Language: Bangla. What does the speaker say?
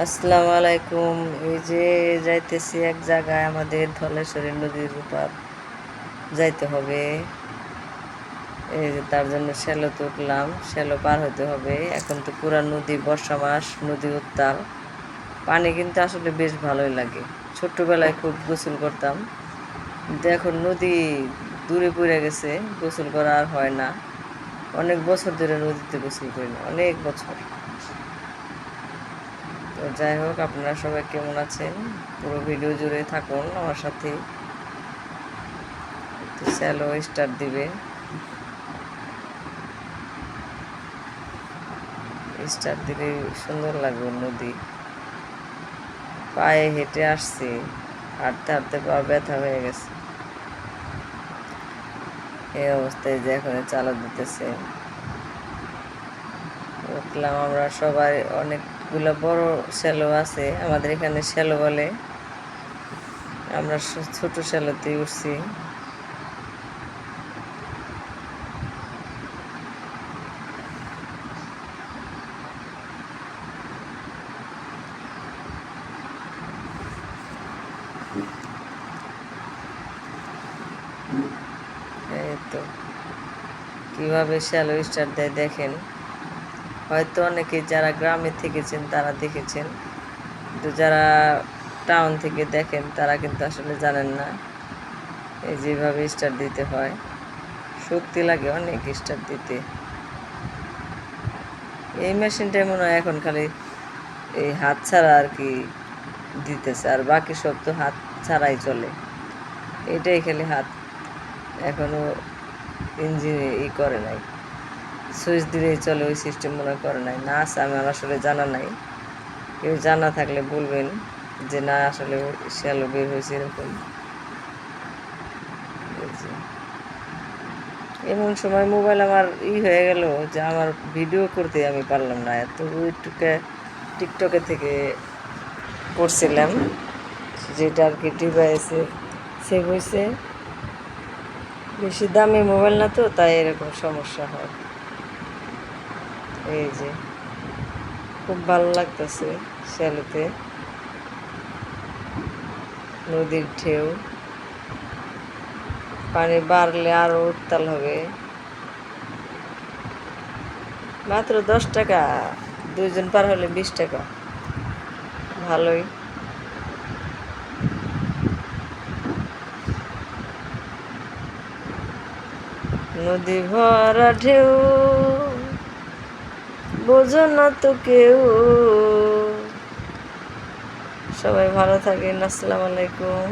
আসসালামু আলাইকুম। এই যে যাইতেছি এক জায়গায় আমাদের ধলেশ্বরী নদীর উপর যাইতে হবে। এই যে তার জন্য শ্যালো তুললাম শ্যালো পার হতে হবে। এখন তো পুরা নদী বর্ষা মাস নদী উত্তাল। পানি কিন্তু আসলে বেশ ভালোই লাগে। ছোট্টবেলায় খুব গোসল করতাম। কিন্তু এখন নদী দূরে পড়ে গেছে। গোসল করা আর হয় না। অনেক বছর ধরে নদীতে গোসল করি না। অনেক বছর। তো যাই হোক, আপনারা সবাই কেমন আছেন? পুরো ভিডিও জুড়ে থাকুন আমার সাথে। স্যালো স্টার্ট দিবে। স্টার্ট দিলে সুন্দর লাগবে নদী। পায়ে হেঁটে আসছি। হাঁটতে হাঁটতে পা ব্যথা হয়ে গেছে। এই অবস্থায় যে এখন চালা দিতেছে। উঠলাম আমরা সবাই অনেকগুলো বড় শ্যালো আছে, আমাদের এখানে শ্যালো বলে। আমরা ছোট শ্যালোতেই উঠছি। এই তো। কীভাবে শ্যালো স্টার দেয় দেখেন। হয়তো অনেকে যারা গ্রামে থেকেছেন, তারা দেখেছেন। কিন্তু যারা টাউন থেকে দেখেন, তারা কিন্তু আসলে জানেন না এই যেভাবে স্টার দিতে হয়। শক্তি লাগে অনেক স্টার দিতে। এই মেশিনটাই মনে হয় এখন খালি এই হাত ছাড়া আর কি দিতেছে, আর বাকি সব তো হাত ছাড়াই চলে। এটাই খালি হাত। এখনও ইঞ্জিনে ই করে নাই। সুইচ দিলেই চলে, ওই সিস্টেম মনে করে নাই। না, আছে আমার আসলে জানা নাই। কেউ জানা থাকলে বলবেন যে, না, আসলে শ্যালো বের হয়েছে এরকম। এমন সময় মোবাইল আমার ই হয়ে গেল যে, আমার ভিডিও করতে আমি পারলাম না। এত ওইটুকে টিকটকে থেকে করছিলাম, যেটা আর কি ডিভাইসে সেভ হয়েছে। বেশি দামি মোবাইল না তো, তাই এরকম সমস্যা হয়। এই যে, খুব ভালো লাগতেছে শ্যালোতে। নদীর ঢেউ। পানি বাড়লে আরও উত্তাল হবে। মাত্র দশ টাকা, দুইজন পার হলে বিশ টাকা। ভালোই। নদী ভরা ঢেউ। বোঝো না তো কেউ। সবাই ভালো থাকেন আসসালামু আলাইকুম।